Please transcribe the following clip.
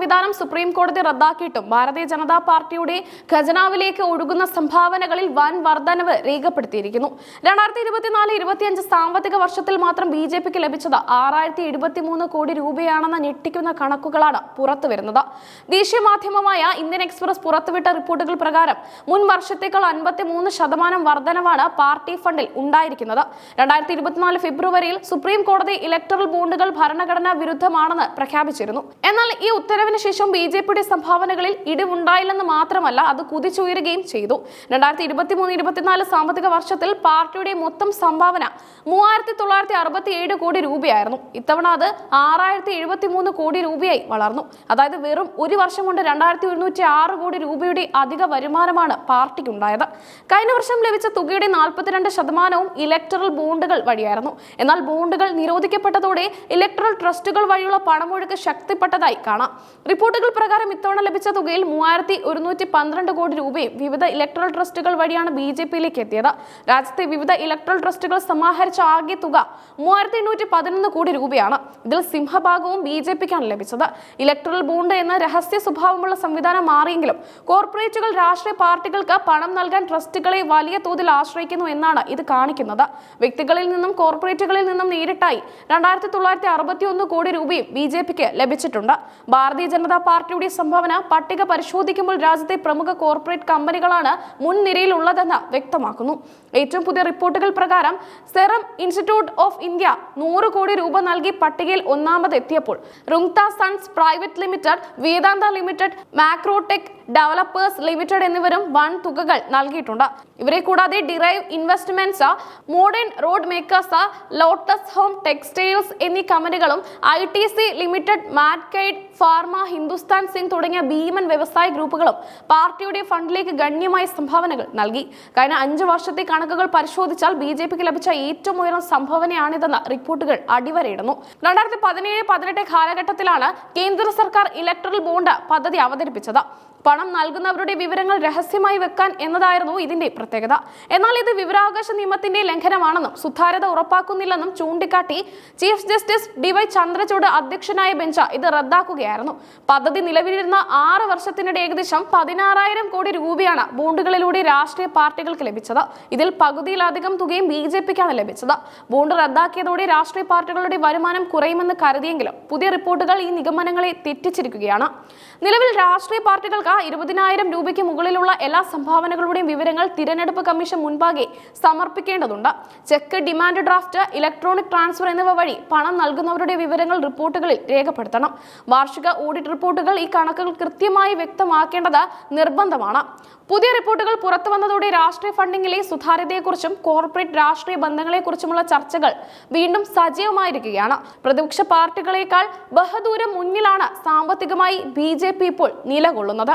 സംവിധാനം സുപ്രീം കോടതി റദ്ദാക്കിയിട്ടും ഭാരതീയ ജനതാ പാർട്ടിയുടെ ഖജനാവിലേക്ക് ഒഴുകുന്ന സംഭാവനകളിൽ വൻ വർധനവ് രേഖപ്പെടുത്തിയിരിക്കുന്നു. രണ്ടായിരത്തി ഇരുപത്തിനാല് ഇരുപത്തിയഞ്ച് സാമ്പത്തിക വർഷത്തിൽ മാത്രം ബി ജെ പിക്ക് ലഭിച്ചത് ആറായിരത്തി എഴുപത്തിമൂന്ന് കോടി രൂപയാണെന്ന ഞെട്ടിക്കുന്ന കണക്കുകളാണ് പുറത്തുവരുന്നത് ദേശീയ മാധ്യമമായ ഇന്ത്യൻ എക്സ്പ്രസ് പുറത്തുവിട്ട റിപ്പോർട്ടുകൾ പ്രകാരം മുൻ വർഷത്തേക്കാൾ അൻപത്തിമൂന്ന് ശതമാനം വർധനവാണ് പാർട്ടി ഫണ്ടിൽ ഉണ്ടായിരിക്കുന്നത്. രണ്ടായിരത്തി ഇരുപത്തിനാല് ഫെബ്രുവരിയിൽ സുപ്രീം കോടതി ഇലക്ടറൽ ബോണ്ടുകൾ ഭരണഘടനാ വിരുദ്ധമാണെന്ന് പ്രഖ്യാപിച്ചിരുന്നു. എന്നാൽ ഈ ഉത്തരവിന് ശേഷം ബി ജെ പിയുടെ സംഭാവനകളിൽ ഇടിവുണ്ടായില്ലെന്ന് മാത്രമല്ല അത് കുതിച്ചുയരുകയും ചെയ്തു. രണ്ടായിരത്തി ഇരുപത്തി മൂന്ന് ഇരുപത്തിനാല് സാമ്പത്തിക വർഷത്തിൽ പാർട്ടിയുടെ മൊത്തം സംഭാവന മൂവായിരത്തി തൊള്ളായിരത്തി അറുപത്തി ഏഴ് കോടി രൂപയായിരുന്നു. ഇത്തവണ അത് ആറായിരത്തി എഴുപത്തി മൂന്ന് കോടി രൂപയായി വളർന്നു. അതായത് വെറും ഒരു വർഷം കൊണ്ട് രണ്ടായിരത്തി ഒരുന്നൂറ്റി ആറ് കോടി രൂപയുടെ അധിക വരുമാനമാണ് പാർട്ടിക്കുണ്ടായത്. കഴിഞ്ഞ വർഷം ലഭിച്ച തുകയുടെ നാൽപ്പത്തിരണ്ട് ശതമാനവും ഇലക്ടറൽ ബോണ്ടുകൾ വഴിയായിരുന്നു. എന്നാൽ ബോണ്ടുകൾ നിരോധിക്കപ്പെട്ടതോടെ ഇലക്ടറൽ ട്രസ്റ്റുകൾ വഴിയുള്ള പണമൊഴുക്ക് ശക്തിപ്പെട്ടതായി കാണാം. റിപ്പോർട്ടുകൾ പ്രകാരം ഇത്തവണ ലഭിച്ച തുകയിൽ മൂവായിരത്തി ഒരുന്നൂറ്റി പന്ത്രണ്ട് കോടി രൂപയും വിവിധ ഇലക്ട്രൽ ട്രസ്റ്റുകൾ വഴിയാണ് ബി ജെ പിയിലേക്ക് എത്തിയത്. രാജ്യത്തെ വിവിധ ഇലക്ട്രൽ ട്രസ്റ്റുകൾ സമാഹരിച്ച ആകെ തുക മൂവായിരത്തി എണ്ണൂറ്റി പതിനൊന്ന് കോടി രൂപയാണ്. ഇതിൽ സിംഹഭാഗവും ബി ജെ പിക്കാണ് ലഭിച്ചത്. ഇലക്ട്രൽ ബോണ്ട് എന്ന രഹസ്യ സ്വഭാവമുള്ള സംവിധാനം മാറിയെങ്കിലും കോർപ്പറേറ്റുകൾ രാഷ്ട്രീയ പാർട്ടികൾക്ക് പണം നൽകാൻ ട്രസ്റ്റുകളെ വലിയ തോതിൽ ആശ്രയിക്കുന്നു എന്നാണ് ഇത് കാണിക്കുന്നത്. വ്യക്തികളിൽ നിന്നും കോർപ്പറേറ്റുകളിൽ നിന്നും നേരിട്ടായി രണ്ടായിരത്തി തൊള്ളായിരത്തി അറുപത്തി ഒന്ന് കോടി രൂപയും ബി ജെ പിക്ക് ലഭിച്ചിട്ടുണ്ട്. ഭാരതീയ ജനതാ പാർട്ടിയുടെ സംഭാവന പട്ടിക പരിശോധിക്കുമ്പോൾ രാജ്യത്തെ പ്രമുഖ കോർപ്പറേറ്റ് കമ്പനികളാണ് മുൻനിരയിലുള്ളതെന്ന് വ്യക്തമാക്കുന്നു. ഏറ്റവും പുതിയ റിപ്പോർട്ടുകൾ പ്രകാരം സെറം ഇൻസ്റ്റിറ്റ്യൂട്ട് ഓഫ് ഇന്ത്യ നൂറ് കോടി രൂപ നൽകി പട്ടികയിൽ ഒന്നാമത് എത്തിയപ്പോൾ Rungta sons private limited Vedanta limited Macrotech developers limited എന്നിവരും വൺ തുകകൾ നൽകിയിട്ടുണ്ട്. ഇവരെ കൂടാതെ Derive investments modern road makers Lotus home textiles എന്നീ കമ്പനികളും ഐ ടി സി ലിമിറ്റഡ് മാറ്റ്കൈഡ് ഫാർമ ഹിന്ദുസ്ഥാൻ സിംഗ് തുടങ്ങിയ ഭീമൻ വ്യവസായ ഗ്രൂപ്പുകളും പാർട്ടിയുടെ ഫണ്ടിലേക്ക് ഗണ്യമായ സംഭാവനകൾ നൽകി. കഴിഞ്ഞ അഞ്ചു വർഷത്തെ കണക്കുകൾ പരിശോധിച്ചാൽ ബി ജെ പിക്ക് ലഭിച്ച ഏറ്റവും ഉയർന്ന സംഭാവനയാണിതെന്ന റിപ്പോർട്ടുകൾ അടിവരയിടുന്നു. രണ്ടായിരത്തി പതിനേഴ് പതിനെട്ട് കാലഘട്ടത്തിലാണ് കേന്ദ്ര സർക്കാർ ഇലക്ട്രൽ ബോണ്ട് പദ്ധതി അവതരിപ്പിച്ചത്. പണം നൽകുന്നവരുടെ വിവരങ്ങൾ രഹസ്യമായി വെക്കാൻ എന്നതായിരുന്നു ഇതിന്റെ പ്രത്യേകത. എന്നാൽ ഇത് വിവരാവകാശ നിയമത്തിന്റെ ലംഘനമാണെന്നും സുതാര്യത ഉറപ്പാക്കുന്നില്ലെന്നും ചൂണ്ടിക്കാട്ടി chief justice D Y Chandrachud അധ്യക്ഷനായ ബെഞ്ച് ഇത് റദ്ദാക്കുകയായിരുന്നു. പദ്ധതി നിലവിലിരുന്ന ആറ് വർഷത്തിനിടെ ഏകദേശം പതിനാറായിരം കോടി രൂപയാണ് ബോണ്ടുകളിലൂടെ രാഷ്ട്രീയ പാർട്ടികൾക്ക് ലഭിച്ചത്. ഇതിൽ പകുതിയിലധികം തുകയും ബി ജെ പിക്കാണ് ലഭിച്ചത്. ബോണ്ട് റദ്ദാക്കിയതോടെ രാഷ്ട്രീയ പാർട്ടികളുടെ വരുമാനം കുറയുമെന്ന് കരുതിയെങ്കിലും പുതിയ റിപ്പോർട്ടുകൾ ഈ നിഗമനങ്ങളെ തെറ്റിച്ചിരിക്കുകയാണ്. നിലവിൽ രാഷ്ട്രീയ പാർട്ടികൾക്ക് ഇരുപതിനായിരം രൂപയ്ക്ക് മുകളിലുള്ള എല്ലാ സംഭാവനകളുടെയും വിവരങ്ങൾ തിരഞ്ഞെടുപ്പ് കമ്മീഷൻ മുൻപാകെ സമർപ്പിക്കേണ്ടതുണ്ട്. Cheque demand draft electronic transfer എന്നിവ വഴി പണം നൽകുന്നവരുടെ വിവരങ്ങൾ റിപ്പോർട്ടുകളിൽ രേഖപ്പെടുത്തണം. വാർഷിക ഓഡിറ്റ് റിപ്പോർട്ടുകൾ ഈ കണക്കുകൾ കൃത്യമായി വ്യക്തമാക്കേണ്ടത് നിർബന്ധമാണ്. പുതിയ റിപ്പോർട്ടുകൾ പുറത്തു വന്നതോടെ രാഷ്ട്രീയ ഫണ്ടിങ്ങിലെ സുതാര്യതയെക്കുറിച്ചും കോർപ്പറേറ്റ് രാഷ്ട്രീയ ബന്ധങ്ങളെക്കുറിച്ചുമുള്ള ചർച്ചകൾ വീണ്ടും സജീവമായിരിക്കുകയാണ്. പ്രതിപക്ഷ പാർട്ടികളെക്കാൾ ബഹദൂരം മുന്നിലാണ് സാമ്പത്തികമായി ബി ഇപ്പോൾ നിലകൊള്ളുന്നത്.